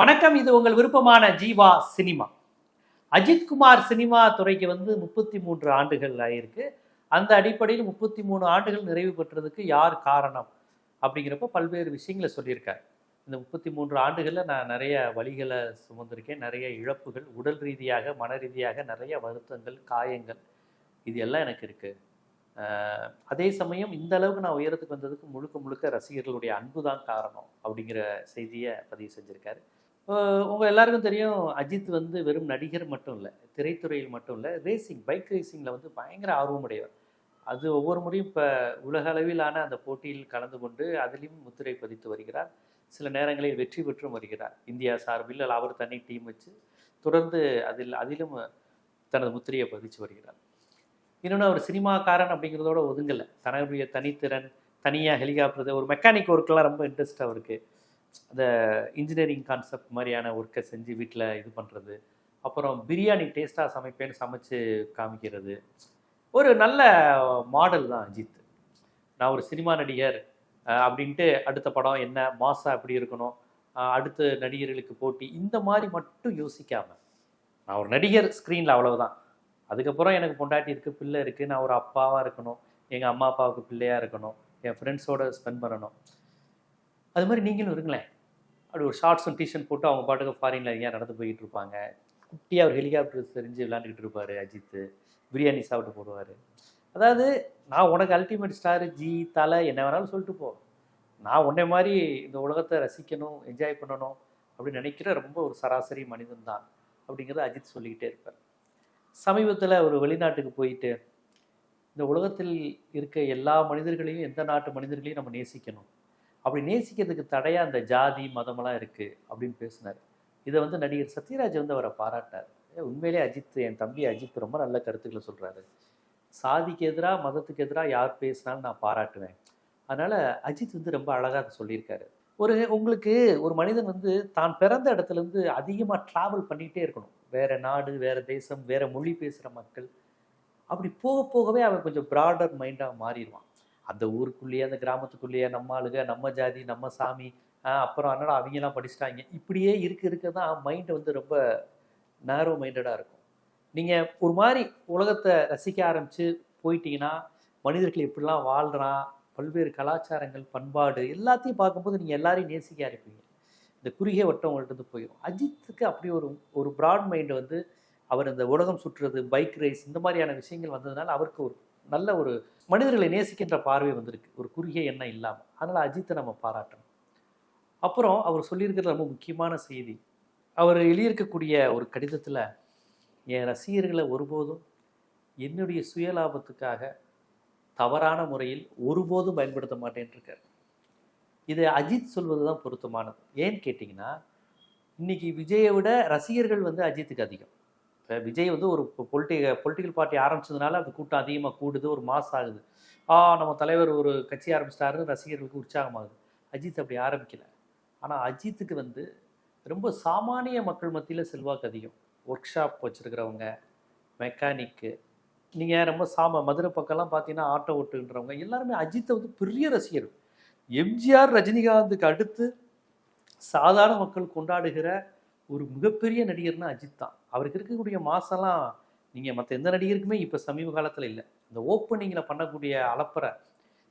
வணக்கம் இது உங்கள் விருப்பமான ஜீவா சினிமா. அஜித்குமார் சினிமா துறைக்கு வந்து முப்பத்தி மூன்று ஆண்டுகள் ஆயிருக்கு. அந்த அடிப்படையில் முப்பத்தி மூணு ஆண்டுகள் நிறைவு பெற்றதுக்கு யார் காரணம் அப்படிங்கிறப்ப பல்வேறு விஷயங்களை சொல்லியிருக்கார். இந்த முப்பத்தி மூன்று ஆண்டுகளில் நான் நிறைய வழிகளை சுமந்திருக்கேன். நிறைய இழப்புகள் உடல் ரீதியாக மன ரீதியாக நிறைய வருத்தங்கள் காயங்கள் இது எல்லாம் எனக்கு இருக்குது அதே சமயம் இந்த அளவுக்கு நான் உயரத்துக்கு வந்ததுக்கு முழுக்க முழுக்க ரசிகர்களுடைய அன்பு தான் காரணம் அப்படிங்கிற செய்தியை பதிவு செஞ்சுருக்காரு. உங்கள் எல்லாருக்கும் தெரியும் அஜித் வந்து வெறும் நடிகர் மட்டும் இல்லை திரைத்துறையில் மட்டும் இல்லை ரேசிங் பைக் ரேசிங்கில் வந்து பயங்கர ஆர்வமுடையவர். அது ஒவ்வொரு முறையும் இப்போ உலக அளவிலான அந்த போட்டியில் கலந்து கொண்டு அதிலும் முத்திரை பதித்து வருகிறார். சில நேரங்களில் வெற்றி பெற்றும் வருகிறார். இந்தியா சார்பில் அவர் தனி டீம் வச்சு தொடர்ந்து அதில் அதிலும் தனது முத்திரையை பதிச்சு வருகிறார். இன்னொன்று அவர் சினிமாக்காரன் அப்படிங்கிறதோட ஒதுங்கலை. தன்னுடைய தனித்திறன் தனியாக ஹெலிகாப்டர் ஒரு மெக்கானிக் ஒர்க்கெலாம் ரொம்ப இன்ட்ரெஸ்ட் அவருக்கு. அந்த இன்ஜினியரிங் கான்செப்ட் மாதிரியான ஒர்க்கை செஞ்சு வீட்டில் இது பண்ணுறது அப்புறம் பிரியாணி டேஸ்ட்டாக சமைப்பேன்னு சமைச்சு காமிக்கிறது. ஒரு நல்ல மாடல் தான் அஜித். நான் ஒரு சினிமா நடிகர் அப்படின்ட்டு அடுத்த படம் என்ன மாசா எப்படி இருக்கணும் அடுத்த நடிகர்களுக்கு போட்டி இந்த மாதிரி மட்டும் யோசிக்காமல் நான் ஒரு நடிகர் ஸ்க்ரீனில் அவ்வளவுதான். அதுக்கப்புறம் எனக்கு பொண்டாட்டி இருக்குது பிள்ளை இருக்குது நான் ஒரு அப்பாவாக இருக்கணும் எங்கள் அம்மா அப்பாவுக்கு பிள்ளையாக இருக்கணும் என் ஃப்ரெண்ட்ஸோட ஸ்பெண்ட் பண்ணணும். அது மாதிரி நீங்களும் இருங்களேன். அப்படி ஒரு ஷார்ட்ஸும் டிஷர்ட் போட்டு அவங்க பாட்டுக்கு ஃபாரினில் எங்கேயா நடந்து போயிட்டு இருப்பாங்க. குட்டியாக ஒரு ஹெலிகாப்டர் தெரிஞ்சு விளாண்டுக்கிட்டு இருப்பார் அஜித். பிரியாணி சாப்பிட்டு போடுவார். அதாவது நான் உனக்கு அல்டிமேட் ஸ்டார் ஜி தலை என்ன வேணாலும் சொல்லிட்டு போ. நான் உன்னை மாதிரி இந்த உலகத்தை ரசிக்கணும் என்ஜாய் பண்ணணும் அப்படின்னு நினைக்கிற ரொம்ப ஒரு சராசரி மனிதன் தான் அப்படிங்கிறத அஜித் சொல்லிக்கிட்டே இருப்பார். சமீபத்தில் ஒரு வெளிநாட்டுக்கு போயிட்டு இந்த உலகத்தில் இருக்க எல்லா மனிதர்களையும் எந்த நாட்டு மனிதர்களையும் நம்ம நேசிக்கணும். அப்படி நேசிக்கிறதுக்கு தடையா அந்த ஜாதி மதமெல்லாம் இருக்கு அப்படின்னு பேசினார். இதை வந்து நடிகர் சத்யராஜ் வந்து அவரை பாராட்டார் ஏ, உண்மையிலே அஜித் என் தம்பி அஜித் ரொம்ப நல்ல கருத்துக்களை சொல்றாரு. சாதிக்கு எதிராக மதத்துக்கு எதிராக யார் பேசினாலும் நான் பாராட்டுவேன். அதனால அஜித் வந்து ரொம்ப அழகாக அதை சொல்லியிருக்காரு. ஒரு உங்களுக்கு ஒரு மனிதன் வந்து தான் பிறந்த இடத்துல இருந்து அதிகமாக ட்ராவல் பண்ணிகிட்டே இருக்கணும். வேறு நாடு வேறு தேசம் வேறு மொழி பேசுகிற மக்கள். அப்படி போக போகவே அவன் கொஞ்சம் ப்ராடர் மைண்டாக மாறிடுவான். அந்த ஊருக்குள்ளேயே அந்த கிராமத்துக்குள்ளேயே நம்ம ஆளுக நம்ம ஜாதி நம்ம சாமி அப்புறம் என்னடா அவங்கெல்லாம் படிச்சிட்டாங்க. இப்படியே இருக்க இருக்க தான் மைண்ட் வந்து ரொம்ப நேரோ மைண்டடாக இருக்கும். நீங்கள் ஒரு மாதிரி உலகத்தை ரசிக்க ஆரம்பித்து போயிட்டீங்கன்னா மனிதர்கள் எப்படிலாம் வாழ்கிறான் பல்வேறு கலாச்சாரங்கள் பண்பாடு எல்லாத்தையும் பார்க்கும்போது நீங்கள் எல்லாரையும் நேசிக்க ஆரம்பிப்பீங்க. இந்த குறுகிய வட்டம் உங்கள்கிட்ட இருந்து போயிடும் அஜித்துக்கு அப்படி ஒரு ஒரு ப்ராட் மைண்டு வந்து அவர் இந்த உலகம் சுற்றுறது பைக் ரேஸ் இந்த மாதிரியான விஷயங்கள் வந்ததுனால அவருக்கு ஒரு நல்ல ஒரு மனிதர்களை நேசிக்கின்ற பார்வை வந்திருக்கு. ஒரு குறுகிய எண்ணம் இல்லாமல் அதனால் அஜித்தை நம்ம பாராட்டணும். அப்புறம் அவர் சொல்லியிருக்கிறது ரொம்ப முக்கியமான செய்தி. அவர் எழுதியிருக்கக்கூடிய ஒரு கடிதத்தில் என் ரசிகர்களை ஒருபோதும் என்னுடைய சுயலாபத்துக்காக தவறான முறையில் ஒருபோதும் பயன்படுத்த மாட்டேன்னு இருக்கார் இது அஜித் சொல்வது தான் பொருத்தமானது. ஏன்னு கேட்டிங்கன்னா இன்னைக்கு விஜயை விட ரசிகர்கள் வந்து அஜித்துக்கு அதிகம். இப்போ விஜய் வந்து ஒரு பொலிட்டி பொலிட்டிக்கல் பார்ட்டி ஆரம்பிச்சதுனால அந்த கூட்டம் அதிகமாக கூடுது ஒரு மாஸ் ஆகுது. ஆ நம்ம தலைவர் ஒரு கட்சி ஆரம்பிச்சிட்டாருன்னு ரசிகர்களுக்கு உற்சாகமாகுது. அஜித் அப்படி ஆரம்பிக்கல. ஆனால் அஜித்துக்கு வந்து ரொம்ப சாமானிய மக்கள் மத்தியில் செல்வாக்கு அதிகம். ஒர்க் ஷாப் வச்சுருக்கிறவங்க மெக்கானிக்கு நீங்கள் ரொம்ப சாம மதுரை பக்கம்லாம் பார்த்தீங்கன்னா ஆட்டோ ஓட்டுன்றவங்க எல்லாருமே அஜித்தை வந்து பெரிய ரசிகர் எம்ஜிஆர் ரஜினிகாந்துக்கு அடுத்து சாதாரண மக்கள் கொண்டாடுகிற ஒரு மிகப்பெரிய நடிகர்னா அஜித் தான். அவருக்கு இருக்கக்கூடிய மாசெல்லாம் நீங்கள் மற்ற எந்த நடிகருக்குமே இப்போ சமீப காலத்தில் இல்லை. இந்த ஓப்பனிங்கில் பண்ணக்கூடிய அலப்பறை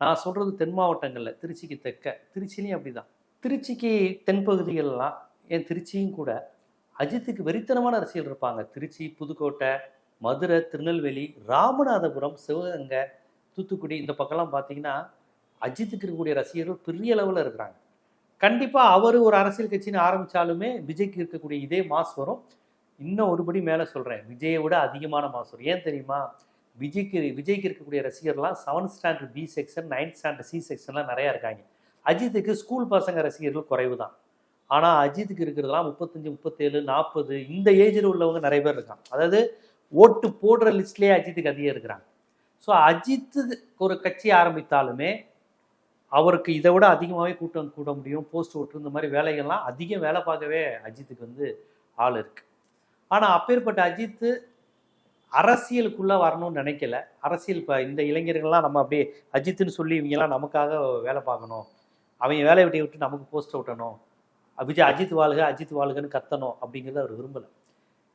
நான் சொல்கிறது தென் மாவட்டங்களில் திருச்சிக்கு தெற்க திருச்சிலையும் அப்படிதான். திருச்சிக்கு தென்பகுதிகளெலாம் ஏன் திருச்சியும் கூட அஜித்துக்கு வெறித்தனமான அரசியல் இருப்பாங்க. திருச்சி புதுக்கோட்டை மதுரை திருநெல்வேலி ராமநாதபுரம் சிவகங்கை தூத்துக்குடி இந்த பக்கம்லாம் பார்த்தீங்கன்னா அஜித்துக்கு இருக்கக்கூடிய ரசிகர்கள் பெரிய அளவில் இருக்கிறாங்க. கண்டிப்பாக அவர் ஒரு அரசியல் கட்சின்னு ஆரம்பித்தாலுமே விஜய்க்கு இருக்கக்கூடிய இதே மாஸ் வரும். இன்னும் ஒருபடி மேலே சொல்கிறேன் விஜயை விட அதிகமான மாசூர் ஏன் தெரியுமா? விஜய்க்கு விஜய்க்கு இருக்கக்கூடிய ரசிகர்லாம் seventh standard B section ninth standard C செக்ஷன்லாம் நிறையா இருக்காங்க. அஜித்துக்கு ஸ்கூல் பசங்க ரசிகர்கள் குறைவு தான் ஆனால் அஜித்துக்கு இருக்கிறதெல்லாம் முப்பத்தஞ்சு முப்பத்தேழு நாற்பது இந்த ஏஜில் உள்ளவங்க நிறைய பேர் இருக்காங்க. அதாவது ஓட்டு போடுற லிஸ்ட்லேயே அஜித்துக்கு அதிகம் இருக்கிறாங்க. ஸோ அஜித்து ஒரு கட்சி ஆரம்பித்தாலுமே அவருக்கு இதை விட அதிகமாகவே கூட்டம் கூட முடியும் போஸ்ட் ஓட்டு இந்த மாதிரி வேலைகள்லாம் அதிகம் வேலை பார்க்கவே அஜித்துக்கு வந்து ஆள் இருக்குது ஆனால் அப்பேற்பட்ட அஜித்து அரசியலுக்குள்ளே வரணும்னு நினைக்கல. அரசியல் இப்போ இந்த இளைஞர்கள்லாம் நம்ம அப்படியே அஜித்துன்னு சொல்லி இவங்கெல்லாம் நமக்காக வேலை பார்க்கணும். அவங்க வேலையை விட்டு விட்டு நமக்கு போஸ்ட் விட்டணும். விஜய் அஜித் வாழ்க அஜித் வாழ்கன்னு கத்தணும் அப்படிங்கிறத அவர் விரும்பலை.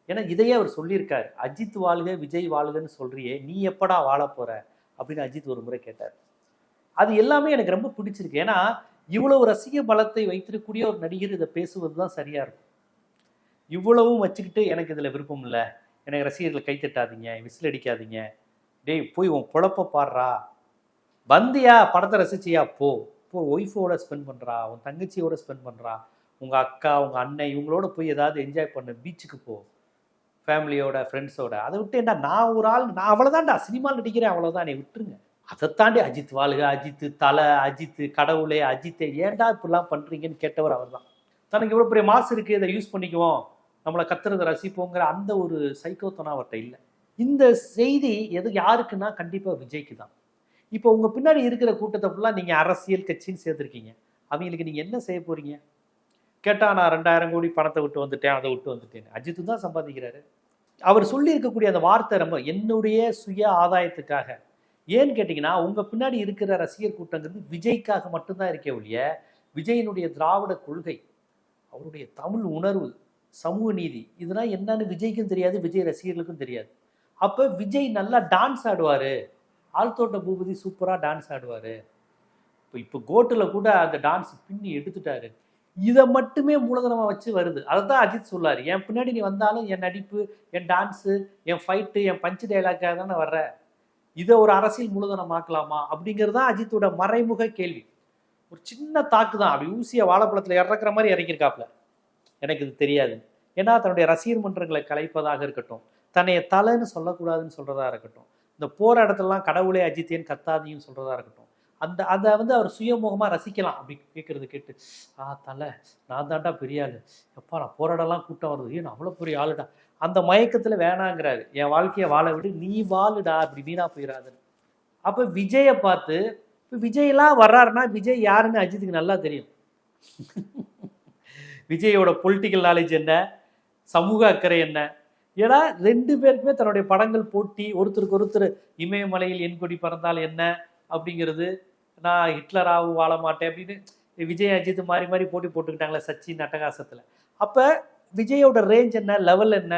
ஏன்னா இதையே அவர் சொல்லியிருக்காரு. அஜித் வாழ்க விஜய் வாழ்கன்னு சொல்றியே நீ எப்படா வாழ போற? அப்படின்னு அஜித் ஒரு முறை கேட்டார். அது எல்லாமே எனக்கு ரொம்ப பிடிச்சிருக்கு. ஏன்னா இவ்வளவு ரசிக பலத்தை வைத்திருக்கக்கூடிய ஒரு நடிகர் இதை பேசுவது தான் சரியா இருக்கும். இவ்வளவும் வச்சுக்கிட்டு எனக்கு இதில் விருப்பம் இல்லை. எனக்கு ரசிகர்களை கைத்தட்டாதீங்க விசில் அடிக்காதீங்க. டேய் போய் உன் பொழப்ப பாடுறா. வந்தியா படத்தை ரசிச்சியா? போ. போ ஒய்ஃபோட ஸ்பெண்ட் பண்ணுறா உன் தங்கச்சியோட ஸ்பெண்ட் பண்ணுறா உங்கள் அக்கா உங்கள் அண்ணன் இவங்களோட போய் ஏதாவது என்ஜாய் பண்ணு பீச்சுக்கு போ. ஃபேமிலியோட ஃப்ரெண்ட்ஸோட அதை விட்டு என்ன நான் ஒரு ஆள் நான் அவ்வளோதான்டா சினிமாவில் நடிக்கிறேன் அவ்வளோதான் நீ விட்டுருங்க. அதை தாண்டி அஜித் வாழ்க அஜித் தலை அஜித் கடவுளே அஜித்தே. ஏன்டா இப்படிலாம் பண்ணுறீங்கன்னு கேட்டவர் அவர் தான் தனக்கு இவ்வளோ பெரிய மாசு இருக்குது இதை யூஸ் பண்ணிக்குவோம். நம்மளை கத்துறதை ரசிப்போங்கிற அந்த ஒரு சைக்கோத்தனம் அவர்கிட்ட இல்லை. இந்த செய்தி எது யாருக்குன்னா கண்டிப்பாக விஜய்க்கு தான். இப்போ உங்கள் பின்னாடி இருக்கிற கூட்டத்தை ஃபுல்லாக நீங்கள் அரசியல் கட்சின்னு சேர்த்துருக்கீங்க. அவங்களுக்கு நீங்கள் என்ன செய்ய போகிறீங்க கேட்டால் நான் ரெண்டாயிரம் கோடி பணத்தை விட்டு வந்துட்டேன் அதை விட்டு வந்துட்டேன் அஜித்து தான் சம்பாதிக்கிறாரு. அவர் சொல்லியிருக்கக்கூடிய அந்த வார்த்தை ரொம்ப என்னுடைய சுய ஆதாயத்துக்காக. ஏன்னு கேட்டிங்கன்னா உங்கள் பின்னாடி இருக்கிற ரசிகர் கூட்டங்கிறது விஜய்க்காக மட்டும்தான் இருக்கே ஒழிய விஜயினுடைய திராவிட கொள்கை அவருடைய தமிழ் உணர்வு சமூக நீதி. இதெல்லாம் என்னன்னு விஜய்க்கும் தெரியாது விஜய் ரசிகர்களுக்கும் தெரியாது. அப்போ விஜய் நல்லா டான்ஸ் ஆடுவார். ஆழ்த்தோட்ட பூபதி சூப்பராக டான்ஸ் ஆடுவார். இப்போ இப்போ கோட்டில் கூட அந்த டான்ஸ் பின்னி எடுத்துட்டாரு. இதை மட்டுமே மூலதனமாக வச்சு வருது. அதை தான் அஜித் சொல்லார். என் பின்னாடி நீ வந்தாலும் என் நடிப்பு என் டான்ஸு என் ஃபைட்டு என் பஞ்சு டைலாக்காக தானே வர்ற? இதை ஒரு அரசியல் மூலதனமாக்கலாமா? அப்படிங்கிறது தான் அஜித்தோட மறைமுக கேள்வி. ஒரு சின்ன தாக்கு தான் அப்படி ஊசியை வாழைப்பழத்தில் இறக்குற மாதிரி இறக்கியிருக்காப்புல எனக்கு இது தெரியாது. ஏன்னா தன்னுடைய ரசிகர் மன்றங்களை கலைப்பதாக இருக்கட்டும் தன்னைய தலைன்னு சொல்லக்கூடாதுன்னு சொல்றதா இருக்கட்டும் இந்த போற இடத்துலலாம் கடவுளே அஜித்தேன்னு கத்தாதியும் சொல்றதா இருக்கட்டும் அந்த அதை வந்து அவர் சுயமுகமாக ரசிக்கலாம் அப்படி கேட்கறது கேட்டு ஆ தலை நான் தான்டா பெரிய ஆளு. எப்பா நான் போராடலாம் கூட்டம் வருது. ஏன் அவ்வளோ பெரிய ஆளுடா. அந்த மயக்கத்தில் வேணாங்கிறாரு. என் வாழ்க்கையை வாழ விடு. நீ வாழுடா. அப்படி வீணா போயிடாதுன்னு அப்போ விஜயை பார்த்து இப்போ விஜய்லாம் வர்றாருன்னா விஜய் யாருன்னு அஜித்துக்கு நல்லா தெரியும். விஜயோட பொலிட்டிக்கல் நாலேஜ் என்ன? சமூக அக்கறை என்ன? ஏன்னா ரெண்டு பேருக்குமே தன்னுடைய படங்கள் போட்டி ஒருத்தருக்கு ஒருத்தர் இமயமலையில் என் கொடி பறந்தால் என்ன? அப்படிங்கிறது நான் ஹிட்லராகவும் வாழ மாட்டேன் அப்படின்னு விஜய் அஜித் மாறி மாறி போட்டி போட்டுக்கிட்டாங்களே சச்சின் அட்டகாசத்தில் அப்போ விஜயோட ரேஞ்ச் என்ன? லெவல் என்ன?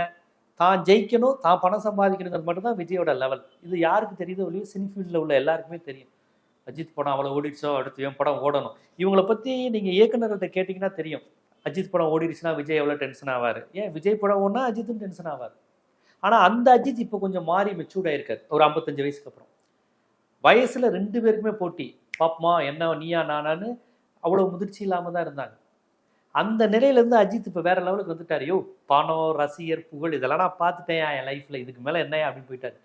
தான் ஜெயிக்கணும் தான் பணம் சம்பாதிக்கணுங்கிறது மட்டும்தான் விஜயோட லெவல் இது யாருக்கு தெரியுதோ இல்லையோ சினிஃபீல்டில் உள்ள எல்லாருக்குமே தெரியும். அஜித் படம் அவ்வளோ ஓடிடுச்சோ அடுத்து என் படம் ஓடணும். இவங்களை பற்றி நீங்கள் இயக்குனர்கிட்ட கேட்டிங்கன்னா தெரியும். அஜித் படம் ஓடிடுச்சுன்னா விஜய் எவ்வளோ டென்ஷன் ஆவார்? ஏன்? விஜய் படம் ஓடினா அஜித்தும் டென்ஷன் ஆவார். ஆனால் அந்த அஜித் இப்போ கொஞ்சம் மாறி மெச்சூர்ட் ஆகிருக்கார் ஒரு ஐம்பத்தஞ்சு வயசுக்கு அப்புறம். வயசில் ரெண்டு பேருக்குமே போட்டி. பாப்மா என்ன நீயா நானான்னு அவ்வளோ முதிர்ச்சி இல்லாமல் தான் இருந்தாங்க. அந்த நிலையிலேருந்து அஜித் இப்போ வேற லெவலுக்கு வந்துட்டார். யோ பணம் ரசிகர் புகழ் இதெல்லாம் நான் பார்த்துட்டேன் என் லைஃப்பில் இதுக்கு மேலே என்ன அப்படின்னு போயிட்டார்.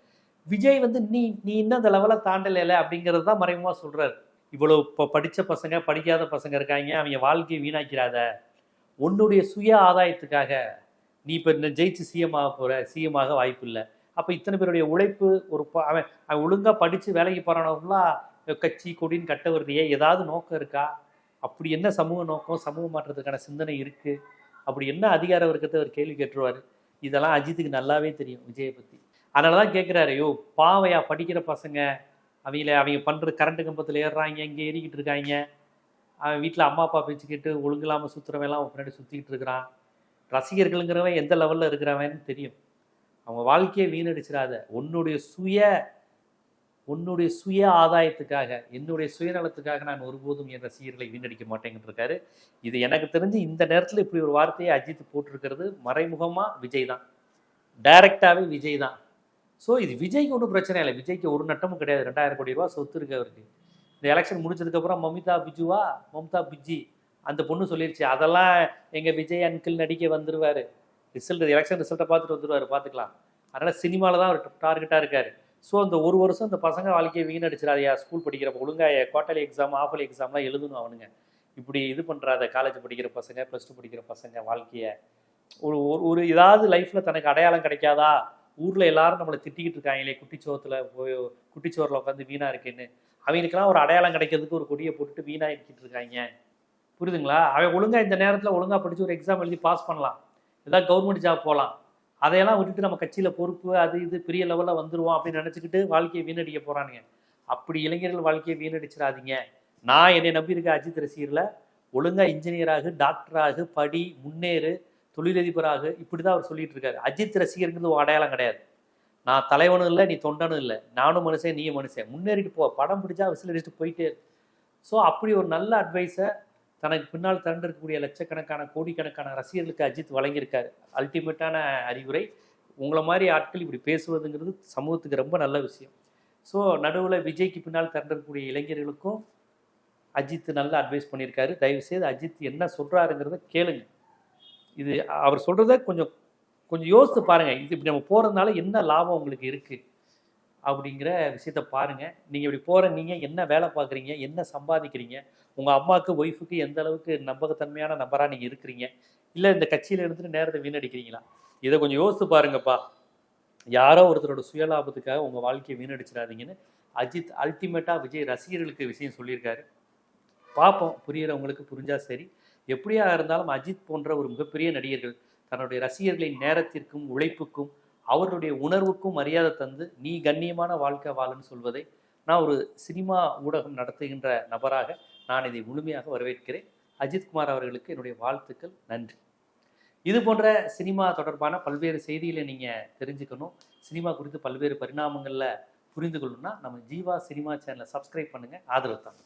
விஜய் வந்து நீ நீ இன்னும் அந்த லெவலை தாண்டலை அப்படிங்கிறது தான் மறைமுகமாக சொல்கிறாரு இவ்வளோ இப்போ படித்த பசங்க படிக்காத பசங்க இருக்காங்க. அவங்க வாழ்க்கையை வீணாக்கிறாத. உன்னுடைய சுய ஆதாயத்துக்காக நீ இப்போ இந்த ஜெயிச்சு சிஎம் ஆக போகிற சிஎம் ஆக வாய்ப்பு இல்லை. அப்போ இத்தனை பேருடைய உழைப்பு ஒரு ப- அவன் அவன் ஒழுங்காக படித்து வேலைக்கு போகிறவங்களாம் கட்சி கொடின்னு கட்ட வருதையே ஏதாவது நோக்கம் இருக்கா? அப்படி என்ன சமூக நோக்கம்? சமூக மாற்றத்துக்கான சிந்தனை இருக்குது அப்படி என்ன அதிகார வர்க்கத்தை அவர் கேள்வி கேட்டுருவார்? இதெல்லாம் அஜித்துக்கு நல்லாவே தெரியும் விஜயை பற்றி அதனால தான் கேட்குறாரு ஐயோ பாவையா படிக்கிற பசங்க அவங்கள அவங்க பண்ணுற கரண்ட் கம்பத்தில் ஏறுறாங்க இங்கே ஏறிக்கிட்டு இருக்காங்க. அவன் வீட்டில் அம்மா அப்பா பேச்சு கேட்டு ஒழுங்கில்லாமல் சுற்றுறவன் எல்லாம் அவன் பின்னாடி சுற்றிக்கிட்டு இருக்கிறான். ரசிகர்களுங்கிறவன் எந்த லெவலில் இருக்கிறவன்னு தெரியும். அவங்க வாழ்க்கையை வீணடிச்சிடாத. உன்னுடைய சுய உன்னுடைய சுய ஆதாயத்துக்காக என்னுடைய சுயநலத்துக்காக நான் ஒருபோதும் என் ரசிகர்களை வீணடிக்க மாட்டேங்கிட்டு இருக்காரு. இது எனக்கு தெரிஞ்சு இந்த நேரத்தில் இப்படி ஒரு வார்த்தையை அஜித் போட்டிருக்கிறது மறைமுகமாக விஜய் தான். டைரக்டாகவே விஜய் தான். ஸோ இது விஜய்க்கு ஒன்றும் பிரச்சனை இல்லை. விஜய்க்கு ஒரு நட்டமும் கிடையாது. ரெண்டாயிரம் கோடி ரூபா சொத்து இருக்கு அவருக்கு. இந்த எலெக்ஷன் முடிச்சதுக்கப்புறம் மமிதா பிஜுவா மம்தா பிஜி அந்த பொண்ணு சொல்லிருச்சு. அதெல்லாம் எங்கள் விஜய் அங்கிள் நடிக்க வந்துடுவார் ரிசல்ட் எலெக்ஷன் ரிசல்ட்டை பார்த்துட்டு வந்துருவாரு. பார்த்துக்கலாம். அதனால் சினிமாவில் தான் அவர் டார்கெட்டாக இருக்கார். ஸோ அந்த ஒரு வருஷம் இந்த பசங்க வாழ்க்கையை வீணடிச்சிடாதையா? ஸ்கூல் படிக்கிறப்ப ஒழுங்காக குவார்டர்லி எக்ஸாம் ஆஃபலி எக்ஸாம்லாம் எழுதணும் அவனுங்க. இப்படி இது பண்ணுறாத காலேஜ் படிக்கிற பசங்க ப்ளஸ் டூ படிக்கிற பசங்க வாழ்க்கையை. ஒரு ஒரு ஒரு ஏதாவது லைஃப்பில் தனக்கு அடையாளம் கிடைக்காதா? ஊரில் எல்லாரும் நம்மளை திட்டிக்கிட்டு இருக்காங்களே குட்டிச்சோத்தில் போய் குட்டிச்சோரில் உட்காந்து வீணாக இருக்கேன்னு. அவங்களுக்குலாம் ஒரு அடையாளம் கிடைக்கிறதுக்கு ஒரு கொடியை போட்டுட்டு வீணாக இருக்கிட்டு இருக்காங்க. புரியுதுங்களா? அவன் ஒழுங்காக இந்த நேரத்தில் ஒழுங்காக படித்து ஒரு எக்ஸாம் எழுதி பாஸ் பண்ணலாம். ஏதாவது கவர்மெண்ட் ஜாப் போகலாம் அதையெல்லாம் விட்டுட்டு நம்ம கட்சியில் பொறுப்பு அது இது பெரிய லெவலில் வந்துடுவோம் அப்படின்னு நினச்சிக்கிட்டு வாழ்க்கையை வீணடிக்க போகிறானுங்க அப்படி இளைஞர்கள் வாழ்க்கையை வீணடிச்சிடாதீங்க. நான் என்னை நம்பியிருக்க அஜித் ரசிகரில் ஒழுங்காக இன்ஜினியராகு டாக்டராக படி முன்னேறு தொழிலதிபராக இப்படி தான் அவர் சொல்லிட்டு இருக்காரு. அஜித் ரசிகருங்கிறது ஒரு அடையாளம் கிடையாது. நான் தலைவனும் இல்லை நீ தொண்டனும் இல்லை. நானும் மனுஷன் நீயும் மனுஷன். முன்னேறிட்டு போ. படம் பிடிச்சா விசில் அடிச்சுட்டு போயிட்டே ஸோ அப்படி ஒரு நல்ல அட்வைஸை தனக்கு பின்னால் திரண்டிருக்கக்கூடிய லட்சக்கணக்கான கோடிக்கணக்கான ரசிகர்களுக்கு அஜித் வழங்கியிருக்காரு. அல்டிமேட்டான அறிவுரை. உங்களை மாதிரி ஆட்கள் இப்படி பேசுவதுங்கிறது சமூகத்துக்கு ரொம்ப நல்ல விஷயம். ஸோ நடுவில் விஜய்க்கு பின்னால் திரண்டிருக்கக்கூடிய இளைஞர்களுக்கும் அஜித் நல்ல அட்வைஸ் பண்ணியிருக்காரு. தயவுசெய்து அஜித் என்ன சொல்கிறாருங்கிறத கேளுங்க. இது அவர் சொல்கிறத கொஞ்சம் கொஞ்சம் யோசித்து பாருங்கள் இது இப்படி நம்ம போகிறதுனால என்ன லாபம் உங்களுக்கு இருக்குது அப்படிங்கிற விஷயத்த பாருங்கள் நீங்கள் இப்படி போகிற நீங்கள் என்ன வேலை பார்க்குறீங்க? என்ன சம்பாதிக்கிறீங்க? உங்கள் அம்மாவுக்கு ஒய்ஃபுக்கு எந்த அளவுக்கு நம்பகத்தன்மையான நபராக நீங்கள் இருக்கிறீங்க? இல்லை இந்த கட்சியில் இருந்துட்டு நேரத்தை வீணடிக்கிறீங்களா? இதை கொஞ்சம் யோசித்து பாருங்கப்பா. யாரோ ஒருத்தரோட சுயலாபத்துக்காக உங்கள் வாழ்க்கையை வீணடிச்சிடாதீங்கன்னு அஜித் அல்டிமேட்டாக விஜய் ரசிகர்களுக்கு விஷயம் சொல்லியிருக்காரு. பார்ப்போம். புரியிறவங்களுக்கு புரிஞ்சால் சரி. எப்படியா இருந்தாலும் அஜித் போன்ற ஒரு மிகப்பெரிய நடிகர்கள் தன்னுடைய ரசிகர்களின் நேரத்திற்கும் உழைப்புக்கும் அவர்களுடைய உணர்வுக்கும் மரியாதை தந்து நீ கண்ணியமான வாழ்க்கை வாழுன்னு சொல்வதை நான் ஒரு சினிமா ஊடகம் நடத்துகின்ற நபராக நான் இதை முழுமையாக வரவேற்கிறேன். அஜித்குமார் அவர்களுக்கு என்னுடைய வாழ்த்துக்கள் நன்றி. இது போன்ற சினிமா தொடர்பான பல்வேறு செய்திகளை நீங்கள் தெரிஞ்சுக்கணும். சினிமா குறித்து பல்வேறு பரிணாமங்களில் புரிந்து கொள்ளணும்னா நம்ம ஜீவா சினிமா சேனலை சப்ஸ்கிரைப் பண்ணுங்கள் ஆதரவு தாங்க